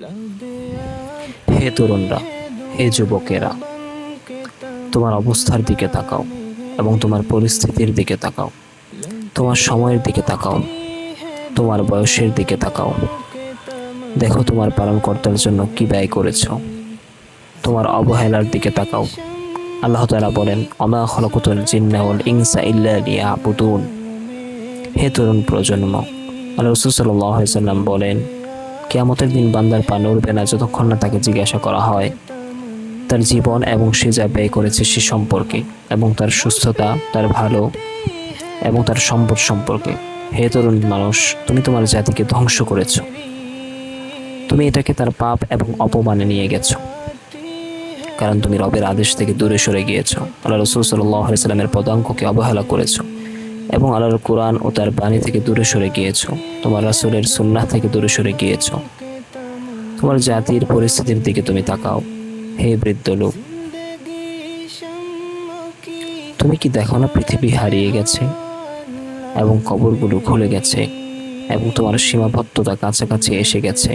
হে তরুণরা, হে যুবকেরা, তোমার অবস্থার দিকে তাকাও এবং তোমার পরিস্থিতির দিকে তাকাও। তোমার সময়ের দিকে তাকাও, তোমার বয়সের দিকে তাকাও। দেখো তোমার পালনকর্তার জন্য কি ব্যয় করেছ। তোমার অবহেলার দিকে তাকাও। আল্লাহ তাআলা বলেন অমা খলকুতুল জিন্না ওয়াল ইনসা ইল্লা লিয়াবুদুন। হে তরুণ প্রজন্ম, আল্লাহ রসুল সাল্লাম বলেন কেয়ামতের দিন বান্দার পা নড়বে না যতক্ষণ না তাকে জিজ্ঞাসা করা হয়। তার জীবন এবং সে যা ব্যয় করেছে সে সম্পর্কে এবং তার সুস্থতা, তার ভালো এবং তার সম্পদ সম্পর্কে। হে তরুণ মানুষ, তুমি তোমার জাতিকে ধ্বংস করেছ। তুমি এটাকে তার পাপ এবং অপমানে নিয়ে গেছো। কারণ তুমি রবের আদেশ থেকে দূরে সরে গিয়েছ। আল্লাহ রসুল সাল্লাহ সাল্লামের পদাঙ্ককে অবহেলা করেছ। এবং আল্লাহর কোরআন ও তার বাণী থেকে দূরে সরে গিয়েছ। তোমার রাসূলের সুন্নাহ থেকে দূরে সরে গিয়েছ। তোমার জাতির পরিস্থিতির দিকে তুমি তাকাও। হে বৃদ্ধ লোক, তুমি কি দেখো না পৃথিবী হারিয়ে গেছে এবং কবরগুলো খুলে গেছে এবং তোমার সীমাবদ্ধতা কাছাকাছি এসে গেছে?